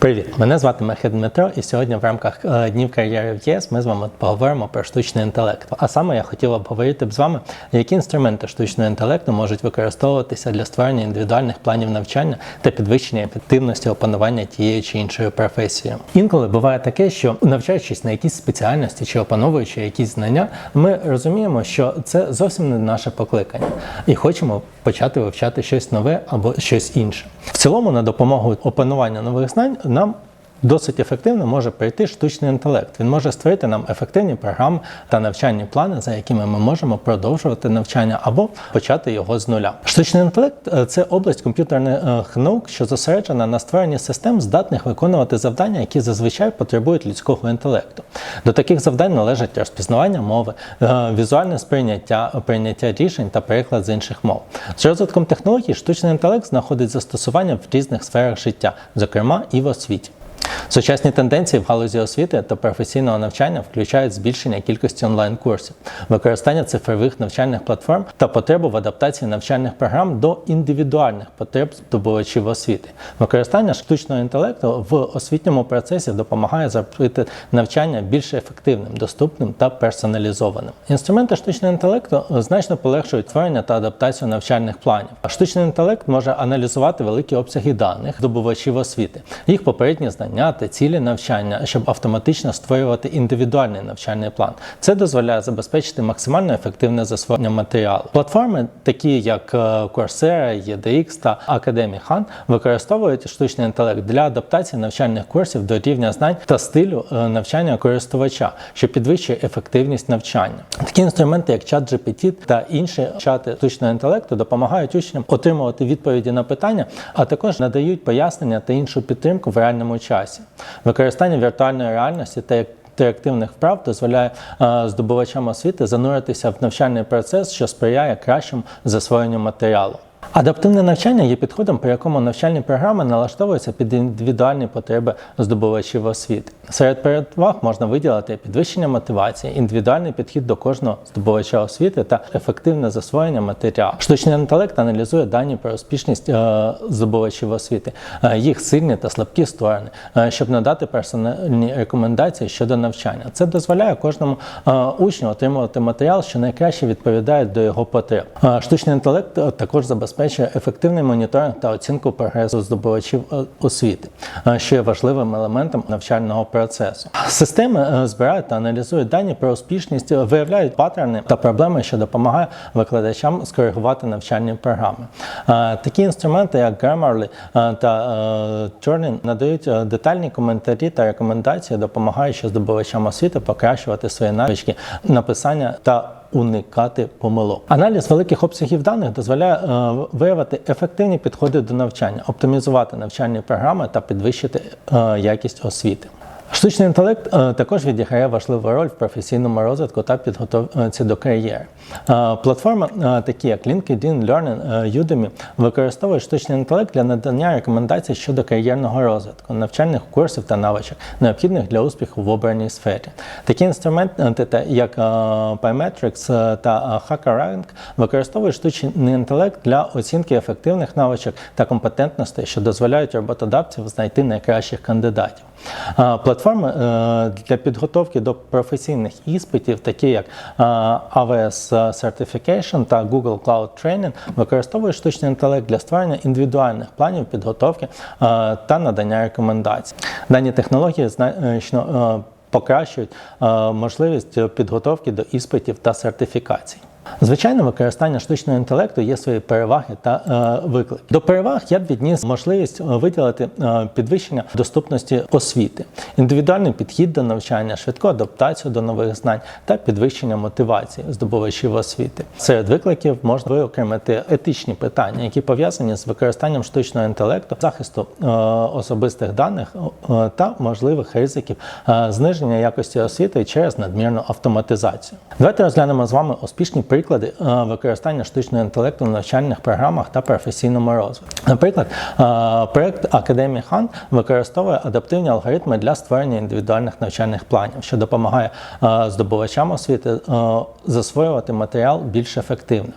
Привіт, мене звати Мехед Дмитро, і сьогодні в рамках е, днів кар'єри в ЄС ми з вами поговоримо про штучний інтелект. А саме я хотіла б говорити б з вами, які інструменти штучного інтелекту можуть використовуватися для створення індивідуальних планів навчання та підвищення ефективності опанування тієї чи іншої професії. Інколи буває таке, що навчаючись на якісь спеціальності чи опановуючи якісь знання, ми розуміємо, що це зовсім не наше покликання, і хочемо почати вивчати щось нове або щось інше. В цілому, на допомогу опанування нових знань нам Досить ефективно може прийти штучний інтелект. Він може створити нам ефективні програми та навчальні плани, за якими ми можемо продовжувати навчання або почати його з нуля. Штучний інтелект е, це область комп'ютерних наук, що зосереджена на створенні систем, здатних виконувати завдання, які зазвичай потребують людського інтелекту. До таких завдань належать розпізнавання мови, е, візуальне сприйняття, прийняття рішень та переклад з інших мов. З розвитком технологій штучний інтелект знаходить застосування в різних сферах життя, зокрема і в освіті. Сучасні тенденції в галузі освіти та професійного навчання включають збільшення кількості онлайн-курсів, використання цифрових навчальних платформ та потребу в адаптації навчальних програм до індивідуальних потреб здобувачів освіти. Використання штучного інтелекту в освітньому процесі допомагає зробити навчання більш ефективним, доступним та персоналізованим. Інструменти штучного інтелекту значно полегшують створення та адаптацію навчальних планів. Штучний інтелект може аналізувати великі обсяги даних здобувачів освіти, їх попередні знання та цілі навчання, щоб автоматично створювати індивідуальний навчальний план. Це дозволяє забезпечити максимально ефективне засвоєння матеріалу. Платформи, такі як е, Coursera, EDX та Academy Han, використовують штучний інтелект для адаптації навчальних курсів до рівня знань та стилю е, навчання користувача, що підвищує ефективність навчання. Такі інструменти, як ChatGPT та інші чати штучного інтелекту, допомагають учням отримувати відповіді на питання, а також надають пояснення та іншу підтримку в реальному часі. Використання віртуальної реальності та інтерактивних вправ дозволяє е, здобувачам освіти зануритися в навчальний процес, що сприяє кращому засвоєнню матеріалу. Адаптивне навчання є підходом, при якому навчальні програми налаштовуються під індивідуальні потреби здобувачів освіти. Серед переваг можна виділити підвищення мотивації, індивідуальний підхід до кожного здобувача освіти та ефективне засвоєння матеріалу. Штучний інтелект аналізує дані про успішність е, здобувачів освіти, е, їх сильні та слабкі сторони, е, щоб надати персональні рекомендації щодо навчання. Це дозволяє кожному учню отримувати матеріал, що найкраще відповідає до його потреб. Штучний інтелект також забезпечує ефективний моніторинг та оцінку прогресу здобувачів е, освіти, е, що є важливим елементом навчального процесу. Системи е, збирають та аналізують дані про успішність, виявляють паттерни та проблеми, що допомагає викладачам скоригувати навчальні програми. Такі інструменти, як Grammarly та Turing, надають детальні коментарі та рекомендації, допомагаючи здобувачам освіти покращувати свої навички написання та Уникати помилок. Аналіз великих обсягів даних дозволяє е, виявити ефективні підходи до навчання, оптимізувати навчальні програми та підвищити е, якість освіти. Штучний інтелект е, також відіграє важливу роль в професійному розвитку та підготовці до кар'єри. Е, Платформи, е, такі як LinkedIn, Learning, Udemy, використовують штучний інтелект для надання рекомендацій щодо кар'єрного розвитку, навчальних курсів та навичок, необхідних для успіху в обраній сфері. Такі інструменти, як Pymetrics та HackerRank, використовують штучний інтелект для оцінки ефективних навичок та компетентностей, що дозволяють роботодавців знайти найкращих кандидатів. Е, Платформи е, для підготовки до професійних іспитів, такі як е, AWS Certification та Google Cloud Training, використовують штучний інтелект для створення індивідуальних планів підготовки е, та надання рекомендацій. Дані технології значно е, покращують е, можливість підготовки до іспитів та сертифікацій. Звичайно, використання штучного інтелекту є свої переваги та е, виклики. До переваг я б відніс можливість е, виділити е, підвищення доступності освіти, індивідуальний підхід до навчання, швидку адаптацію до нових знань та підвищення мотивації здобувачів освіти. Серед викликів можна виокремити етичні питання, які пов'язані з використанням штучного інтелекту, захисту е, особистих даних е, та можливих ризиків е, зниження якості освіти через надмірну автоматизацію. Давайте розглянемо з вами успішні приклади е, використання штучного інтелекту в навчальних програмах та професійному розвитку. Наприклад, е, проект Академії Хан використовує адаптивні алгоритми для створення індивідуальних навчальних планів, що допомагає е, здобувачам освіти засвоювати матеріал більш ефективно.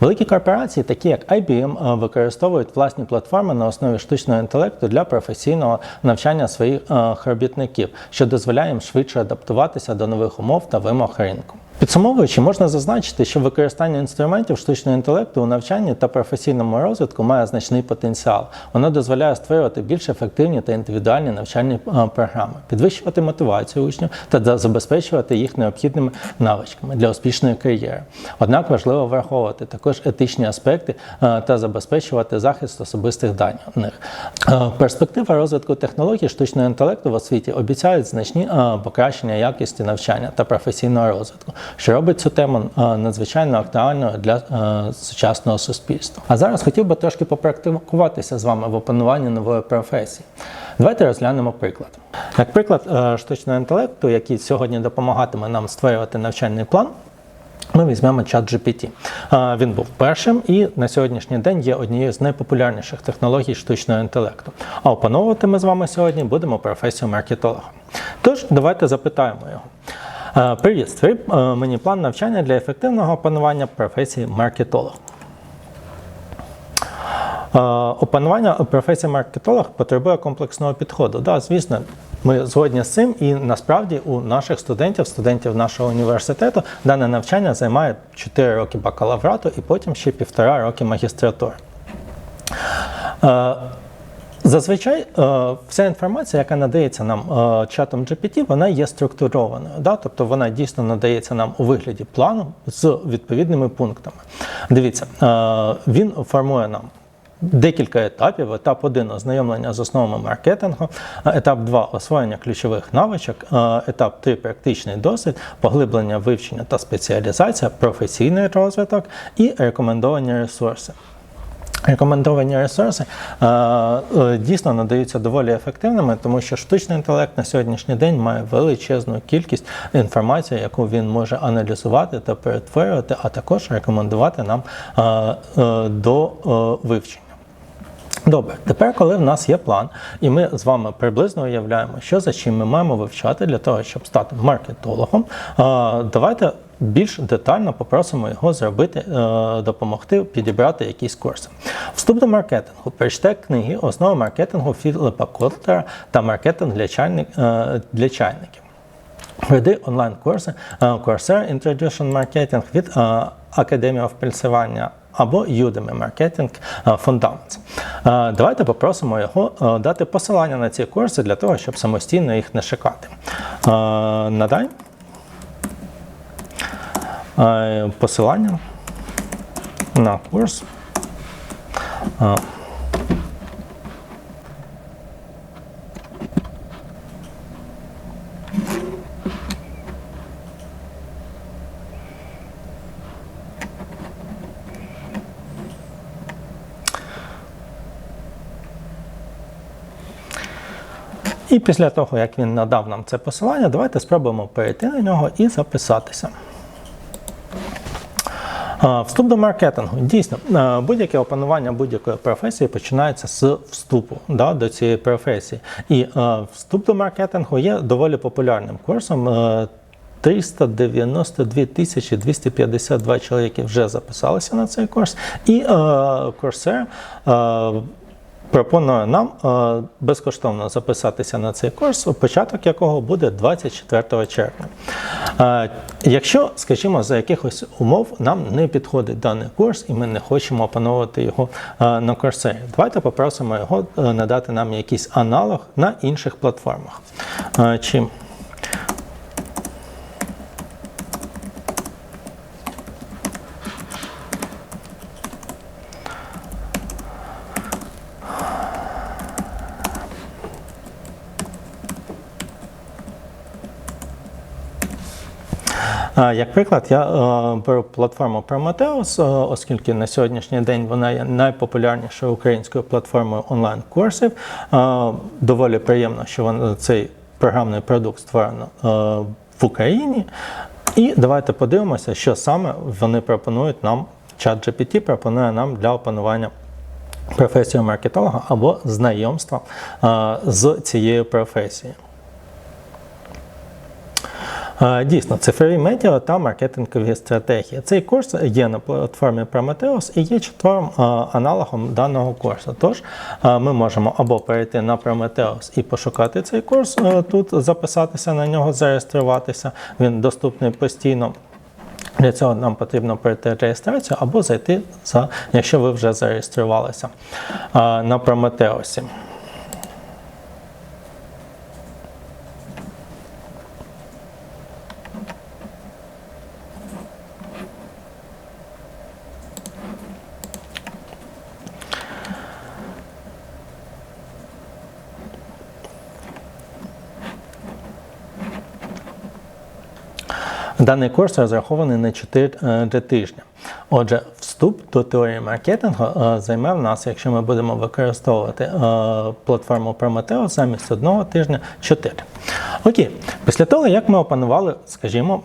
Великі корпорації, такі як IBM, використовують власні платформи на основі штучного інтелекту для професійного навчання своїх робітників, що дозволяє їм швидше адаптуватися до нових умов та вимог ринку. Підсумовуючи, можна зазначити, що використання інструментів штучного інтелекту у навчанні та професійному розвитку має значний потенціал. Воно дозволяє створювати більш ефективні та індивідуальні навчальні е, програми, підвищувати мотивацію учнів та забезпечувати їх необхідними навичками для успішної кар'єри. Однак важливо враховувати також етичні аспекти е, та забезпечувати захист особистих даних. Е, Перспектива розвитку технологій штучного інтелекту в освіті обіцяють значні покращення якості навчання та професійного розвитку що робить цю тему е, надзвичайно актуальною для е, сучасного суспільства. А зараз хотів би трошки попрактикуватися з вами в опануванні нової професії. Давайте розглянемо приклад. Як приклад е, штучного інтелекту, який сьогодні допомагатиме нам створювати навчальний план. Ми візьмемо чат GPT. Він був першим і на сьогоднішній день є однією з найпопулярніших технологій штучного інтелекту. А опановувати ми з вами сьогодні будемо професію маркетолога. Тож, давайте запитаємо його. Привіт, створи мені план навчання для ефективного опанування професії маркетолог. Опанування професії маркетолог потребує комплексного підходу. Да, Звісно, ми згодні з цим, і насправді у наших студентів, студентів нашого університету, дане навчання займає 4 роки бакалаврату і потім ще півтора роки магістратури. Зазвичай е, вся інформація, яка надається нам е, чатом GPT, вона є структурованою. Да? Тобто вона дійсно надається нам у вигляді плану з відповідними пунктами. Дивіться, е, він формує нам. Декілька етапів. Етап 1 ознайомлення з основами маркетингу, етап 2 освоєння ключових навичок, етап 3 практичний досвід, поглиблення вивчення та спеціалізація, професійний розвиток і рекомендовані ресурси. Рекомендовані ресурси е, е, дійсно надаються доволі ефективними, тому що штучний інтелект на сьогоднішній день має величезну кількість інформації, яку він може аналізувати та перетворювати, а також рекомендувати нам е, до вивчення. Добре, тепер, коли в нас є план, і ми з вами приблизно уявляємо, що за чим ми маємо вивчати для того, щоб стати маркетологом, давайте більш детально попросимо його зробити, е, допомогти підібрати якісь курси. Вступ до маркетингу. Прочитай книги основи маркетингу Філіпа Котлера та маркетинг для, чайник, е, для чайників. Веди онлайн-курси е, Coursera Introduction Marketing від Academy of або Udemy Marketing Fundamentals. Давайте попросимо його дати посилання на ці курси для того, щоб самостійно їх не шукати. Надай посилання на курс. І після того, як він надав нам це посилання, давайте спробуємо перейти на нього і записатися. Вступ до маркетингу. Дійсно, будь-яке опанування будь-якої професії починається з вступу да, до цієї професії. І вступ до маркетингу є доволі популярним курсом. 392 тисячі 252 чоловіки вже записалися на цей курс, і е, курсер е, пропонує нам е, безкоштовно записатися на цей курс, початок якого буде 24 червня. Е, якщо, скажімо, за якихось умов нам не підходить даний курс, і ми не хочемо опановувати його е, на курсері, давайте попросимо його надати нам якийсь аналог на інших платформах. Чим Як приклад, я е, беру платформу Prometheus, е, оскільки на сьогоднішній день вона є найпопулярнішою українською платформою онлайн-курсів. Е, доволі приємно, що цей програмний продукт створено в Україні. І давайте подивимося, що саме вони пропонують нам. Чат GPT пропонує нам для опанування професію маркетолога або знайомства з цією професією. Дійсно, цифрові медіа та маркетингові стратегії. Цей курс є на платформі Prometheus і є четвертим аналогом даного курсу. Тож ми можемо або перейти на Prometheus і пошукати цей курс, тут записатися на нього, зареєструватися. Він доступний постійно. Для цього нам потрібно пройти реєстрацію або зайти, за, якщо ви вже зареєструвалися на Прометеосі. Даний курс розрахований на 4 тижні. Отже, вступ до теорії маркетингу е, займе в нас, якщо ми будемо використовувати е, платформу Prometheus замість одного тижня 4. Окей, після того, як ми опанували, скажімо,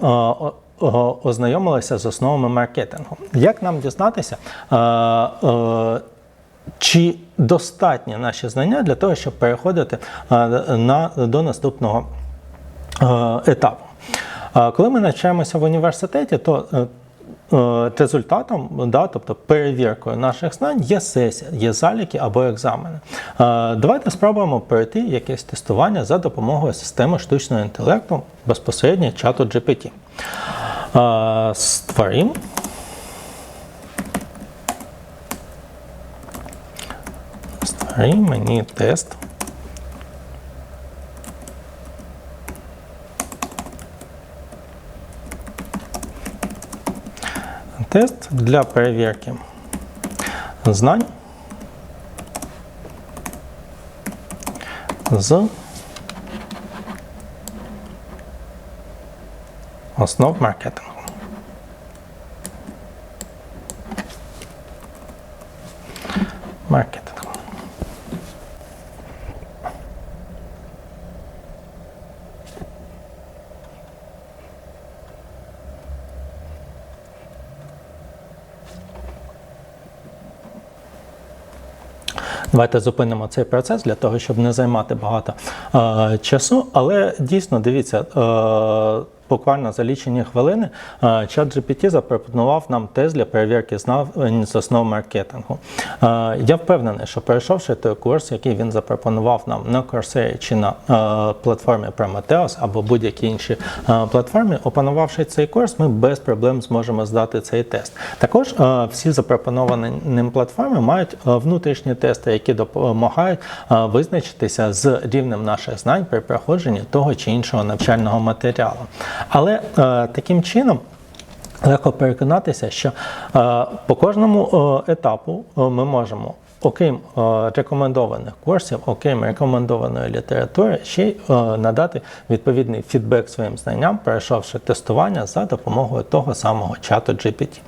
е, ознайомилися з основами маркетингу, як нам дізнатися? е, е, чи достатні наші знання для того, щоб переходити е, на, до наступного е, етапу? Коли ми навчаємося в університеті, то е, е, результатом, да, тобто перевіркою наших знань, є сесія, є заліки або екзамени. Е, Давайте спробуємо пройти якесь тестування за допомогою системи штучного інтелекту безпосередньо чату GPT. Е, Створимо. Створи мені тест. Тест для перевірки знань з основ маркетингу. Давайте зупинимо цей процес для того, щоб не займати багато е, часу. Але дійсно дивіться, е, буквально за лічені хвилини е, ChatGPT запропонував нам тест для перевірки знань з основ маркетингу. Е, я впевнений, що перейшовши той курс, який він запропонував нам на Coursera чи на е, платформі Prometheus або будь-якій іншій е, платформі, опанувавши цей курс, ми без проблем зможемо здати цей тест. Також е, всі запропоновані ним платформи мають е, внутрішні тести, які допомагають е, визначитися з рівнем наших знань при проходженні того чи іншого навчального матеріалу. Але е, таким чином. Легко переконатися, що е, по кожному е, етапу е, ми можемо, окрім е, рекомендованих курсів, окрім рекомендованої літератури, ще й е, надати відповідний фідбек своїм знанням, пройшовши тестування за допомогою того самого чату GPT.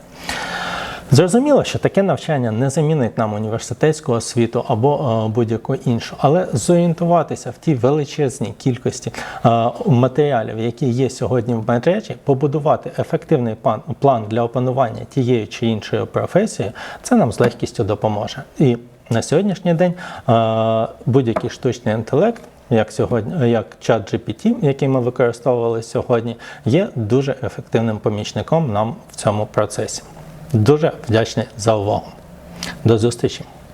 Зрозуміло, що таке навчання не замінить нам університетську освіту або е, будь-яку іншу, але зорієнтуватися в тій величезній кількості е, матеріалів, які є сьогодні в мережі, побудувати ефективний план для опанування тієї чи іншої професії, це нам з легкістю допоможе. І на сьогоднішній день е, будь-який штучний інтелект. Як сьогодні, як чат GPT, який ми використовували сьогодні, є дуже ефективним помічником нам в цьому процесі. Дуже вдячний за увагу. До зустрічі!